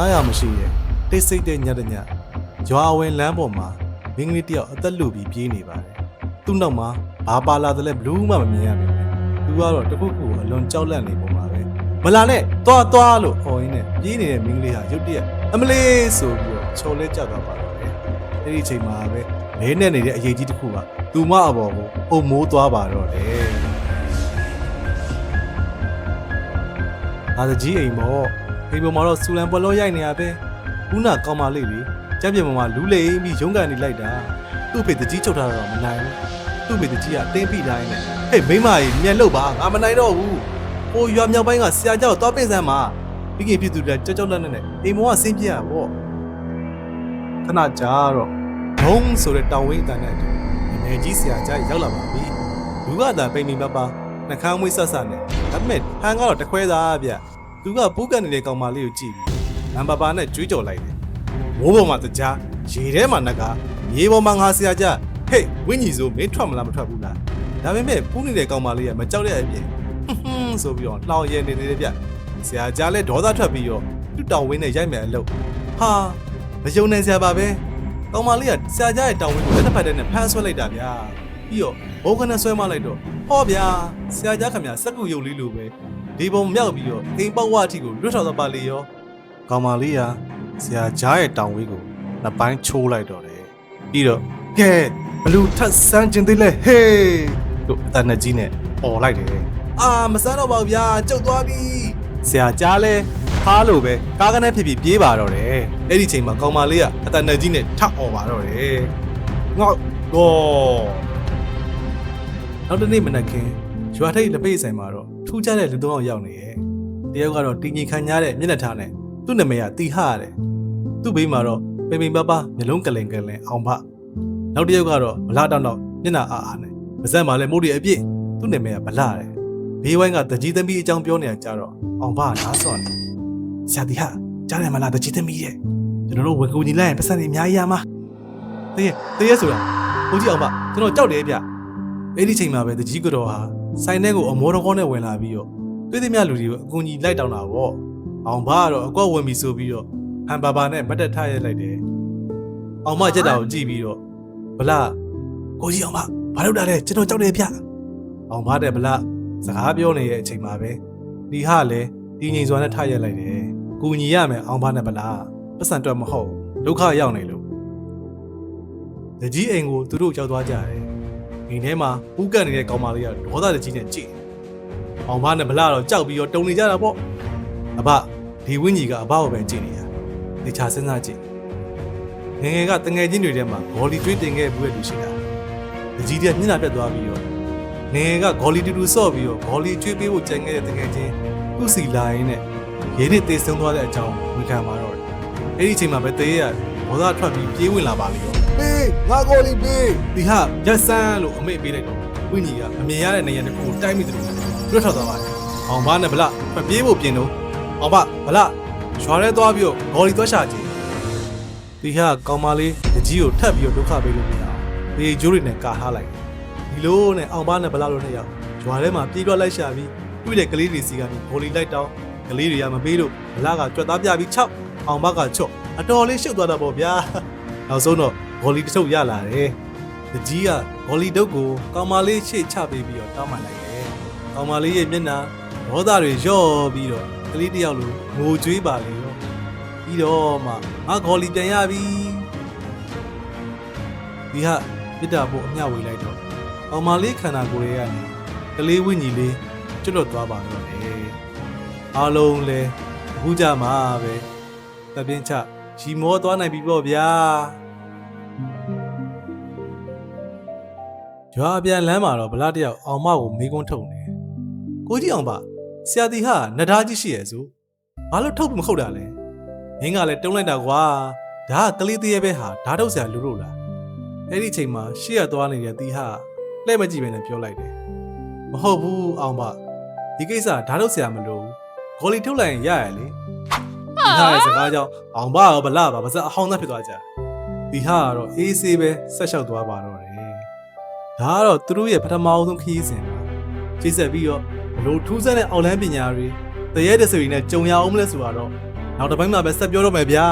တားရမရှိရဲ့တိတ်ဆိတ်တဲ့ညတဲ့ညရွာဝင်လမ်းပေါ်မှာမင်းကလေးတယောက်အသက်လူပြီးပြေးနေပါတယ်သူ့နောက်မှာဘာပါလာတယ်လဲဘလူးမှမမြင်ရပါဘူးသူကတော့တခုခုကိုအလွန်ကြောက်လန့်နေပုံပါပဲမလာနဲ့သွားသွားလို့ဟော်ရင်းနဲ့ပြေးနေတဲ့မင်းကလေးဟာရုတ်တရက်အမလေးဆိုပြီးတော့ချော်လဲကျသွားပါတော့တယ်အဲ့ဒီအချိန်မှာပဲလဲနဲ့နေတဲ့အရေးကြီးတစ်ခုကသူမအပေါ်ကိုအုံမိုးသွားပါတော့တယ်ငါတကြီးအိမ်မော့ အိမ်ပေါ်မှာတော့စူလန်ပွဲလို့ရိုက်နေရပဲဦးနာကောင်းပါလိမ့်လေကြက်ပြပေါ်မှာလူလိမ့်ပြီးရုံးကန်နေလိုက်တာသူ့ဖေတကြီးချုပ်ထားတော့မနိုင်ဘူးသူ့ဖေတကြီးကတင်းပိတိုင်းနဲ့ဟေးမိမကြီးမြန်လို့ပါငါမနိုင်တော့ဘူးဟိုရွာမြောက်ပိုင်းကဆရာကျောက်သွားပင့်စမ်းမှာပြီးခင်ပြည်သူတွေကြောက်ကြောက်လက်နဲ့အိမ်မောကဆင်းပြရပေါ့ခဏကြာတော့ဘုံဆိုတဲ့တောင်ဝင်းအတန်းနဲ့အတူငယ်ကြီးဆရာကြားရောက်လာပါပြီလူကသာပိန်ပိန်ပပနှခမ်းမွေးဆက်ဆက်နဲ့ဒါပေမဲ့ဟန်ကတော့တခွဲသားဗျ သူကပူးကန်နေတဲ့ကောင်မလေးကိုကြည့်ပြီးနံပါပါနဲ့ကြွေးကြော်လိုက်တယ်မိုးပေါ်မှာတကြားရေထဲမှာနကမြေပေါ်မှာငါဆရာကြားဟေးဝင်းကြီးဆိုမင်းထွက်မလားမထွက်ဘူးလားဒါပေမဲ့ပူးနေတဲ့ကောင်မလေးကမကြောက်တဲ့အပြင်ဟွန်းဟွန်းဆိုပြီးတော့လှောင်ရဲနေသေးတယ်ဗျဆရာကြားလဲဒေါသထွက်ပြီးတော့သူ့တောင်ဝင်းနဲ့ရိုက်မယ်အလုပ်ဟာမယုံနိုင်ဆရာပါပဲကောင်မလေးကဆရာကြားရဲ့တောင်ဝင်းကိုလက်တစ်ဖက်တည်းနဲ့ဖမ်းဆွဲလိုက်တာဗျာပြီးတော့ဘုံခနဲ့ဆွဲမလိုက်တော့ဟောဗျာဆရာကြားခင်ဗျာစက်ကူရုပ်လေးလိုပဲ ဒီပုံမြောက်ပြီးတော့အိမ်ပေါက်ဝအထိကိုလွတ်ထောက်သွားပါလေရောကောင်မလေးကဆရာကြားရဲ့တောင်ဝင်းကိုနှစ်ပိုင်းချိုးလိုက်တော့တယ်ပြီးတော့ကဲဘလူထတ်ဆန်းကျင်သေးလဲဟေးတို့အတနကြီးနဲ့អော်လိုက်တယ်အာမစမ်းတော့ပါဘူးဗျာကျုပ်သွားပြီဆရာကြားလဲဖားလို့ပဲကားကနေဖြစ်ဖြစ်ပြေးပါတော့တယ်အဲ့ဒီချိန်မှာကောင်မလေးကအတနကြီးနဲ့ထអော်ပါတော့တယ်ငေါ့တော့နောက်တစ်နေ့မနက်ခင်း ရွာထိပ်လက်ပိတ်ဆိုင်မှာတော့ထူးခြားတဲ့လူသုံးယောက်ရောက်နေရဲ့တယောက်ကတော့တင်းကြီးခံရတဲ့မျက်နှာထားနဲ့သူ့နာမည်ကတီဟရတယ်သူ့ဘေးမှာတော့ပိန်ပိန်ပပမျိုးလုံးကလင်ကလင်အောင်ဖနောက်တစ်ယောက်ကတော့ဗလာတောင်းတောင်းမျက်နှာအားအားနဲ့ပါဇက်မှာလည်းမိုးရီအပြည့်သူ့နာမည်ကဗလာတယ်ဘေးဝိုင်းကတကြီးသမီးအကြောင်းပြောနေတာကြတော့အောင်ဖကနားဆော့နေဆရာတီဟာကြားတယ်မလားတကြီးသမီးရဲ့ကျွန်တော်တို့ဝေကူညီလိုက်ရင်ပတ်စံတွေအများကြီးရမှာတည့်ရတည့်ရဆိုတာဘုန်းကြီးအောင်ဖကျွန်တော်ကြောက်တယ်ဗျအဲ့ဒီချိန်မှာပဲတကြီးကတော့ဟာ ဆိုင်ထဲကိုအမောတော်ကောနဲ့ဝင်လာပြီးတော့တွေ့သည်များလူတွေကိုအကူကြီးလိုက်တောင်းတာပေါ့။အောင်ဘာကတော့အကွက်ဝင်ပြီးဆိုပြီးတော့ဟန်ပါပါနဲ့မတ်တက်ထားရိုက်လိုက်တယ်။အောင်မကြက်တာကိုကြည့်ပြီးတော့ဗလာကိုကြီးအောင်မဘာလုပ်တာလဲကျွန်တော်ကြောက်တယ်ဗျ။အောင်ဘာတဲ့ဗလာစကားပြောနေတဲ့အချိန်မှာပဲဒီဟာလည်းဒီငိန်စွာနဲ့ထားရိုက်လိုက်တယ်။ကူညီရမယ်အောင်ဘာနဲ့ဗလာပတ်စံတွက်မဟုတ်ဘူးဒုက္ခရောက်နေလို့တကြီးအိမ်ကိုသူတို့ကြောက်သွားကြတယ်။ အိမ်ထဲမှာပူးကတ်နေတဲ့ကောင်မလေးကဒေါသတကြီးနဲ့ကြည့်။အောင်မနဲ့ဗလာတော့ကြောက်ပြီးတော့တုံနေကြတာပေါ့။အဘဒီဝင်းကြီးကအဘကိုပဲကြည့်နေတာ။နေချာစဉ်းစားကြည့်။ငယ်ငယ်ကတငယ်ချင်းတွေထဲမှာဂေါ်လီကျွေးတင်ခဲ့ဘူးတဲ့လူရှိတာ။တကြီးတဲ့မျက်နှာပြတ်သွားပြီးတော့ငယ်ငယ်ကဂေါ်လီတူတူဆော့ပြီးတော့ဂေါ်လီကျွေးပေးဖို့ကြံခဲ့တဲ့တငယ်ချင်းသူ့စီလာရင်းနဲ့ရင်းနဲ့တေးဆုံးသွားတဲ့အကြောင်းဝန်ခံပါတော့တယ်။အဲ့ဒီအချိန်မှာပဲတေးရဒေါသထွက်ပြီးပြေးဝင်လာပါလိမ့်တော့ ပေးငါကိုလီပေးဒီဟာရက်ဆန်းလို့အမေပေးလိုက်တော့ဝင်းကြီးကအမြင်ရတဲ့နေရာတစ်ခုကိုတိုက်မိတယ်လို့လွတ်ထွက်သွားပါတယ်။အောင်မနဲ့ဗလာဖပြေးဖို့ပြင်တော့အောင်မဗလာရွာထဲသွားပြီးတော့ဂေါ်လီသွားရှာကြည့်ဒီဟာကောင်မလေးတကြီးကိုထပ်ပြီးတော့ဒုက္ခပေးလို့မရအောင်ဒီဂျိုးတွေနဲ့ကာထားလိုက်ဒီလိုနဲ့အောင်မနဲ့ဗလာတို့နှစ်ယောက်ရွာထဲမှာပြေးတော့လိုက်ရှာပြီးတွေ့တဲ့ကလေးတွေစီကနေဂေါ်လီလိုက်တောင်းကလေးတွေကမပေးလို့ဗလာကကြွက်သားပြပြီး6အောင်မကချော့အတော်လေးရှုပ်သွားတာပေါ့ဗျာနောက်ဆုံးတော့ ဂေါ်လီတစ်ထုပ်ရလာတယ်။တကြီးကဂေါ်လီတုပ်ကိုကောင်မလေးရှေ့ချပေးပြီးတော့တောင်းပန်လိုက်တယ်။ကောင်မလေးရဲ့မျက်နှာဒေါသတွေလျော့ပြီးတော့ကလေးတစ်ယောက်လိုငိုကြွေးပါလေရော။ပြီးတော့မှငါဂေါ်လီပြန်ရပြီ။ဒီဟာမြစ်တာဖို့အမျှဝေလိုက်တော့ကောင်မလေးခန္ဓာကိုယ်ရဲ့ကနေကလေးဝိညာဉ်လေးကျွတ်လွတ်သွားပါတော့တယ်။အားလုံးလဲအခုကြမှာပဲတပြင်းချရီမောသွားနိုင်ပြီပေါ့ဗျာ။ ရွာအပြန်လမ်းမှာတော့ဗလာတယောက်အောင်မကိုမေးခွန်းထုတ်နေ။ကိုကြီးအောင်ပါဆရာတီဟာနတ်သားကြီးရှိရဲ့ဆို။ဘာလို့ထုတ်ပြီးမခုတ်တာလဲ။မင်းကလည်းတုံးလိုက်တာကွာ။ဒါကကလေးသေးရဲ့ပဲဟာဓာတ်ထုတ်ဆရာလူလို့လား။အဲ့ဒီအချိန်မှာရှေ့ရသွားနေတဲ့တီဟာလှဲ့မကြည့်ပဲနဲ့ပြောလိုက်တယ်။မဟုတ်ဘူးအောင်ပါဒီကိစ္စဓာတ်ထုတ်ဆရာမလို့ဘူး။ဂေါ်လီထုတ်လိုက်ရင်ရရလေ။ဒီဟာရဲ့စကားကြောင့်အောင်ပါရောဗလာပါပါစက်အဟောင်းသားဖြစ်သွားကြ။ဒီဟာကတော့အေးဆေးပဲဆက်လျှောက်သွားပါတော့တယ်။ ဒါကတော့သူတို့ရဲ့ပထမအောင်ဆုံးခရီးစဉ်ပါချိတ်ဆက်ပြီးတော့ဘလို့ထူးဆန်းတဲ့အောက်လန်းပညာတွေတရဲတဆွေနဲ့ကြုံရအောင်မလဲဆိုတော့နောက်တစ်ပိုင်းမှာပဲဆက်ပြောတော့မယ်ဗျာ